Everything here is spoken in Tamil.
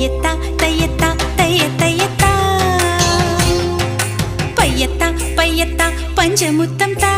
தையத்தா தையத்தா தைய தையத்தா பையத்தா பையத்தா பஞ்சமுத்தம் தா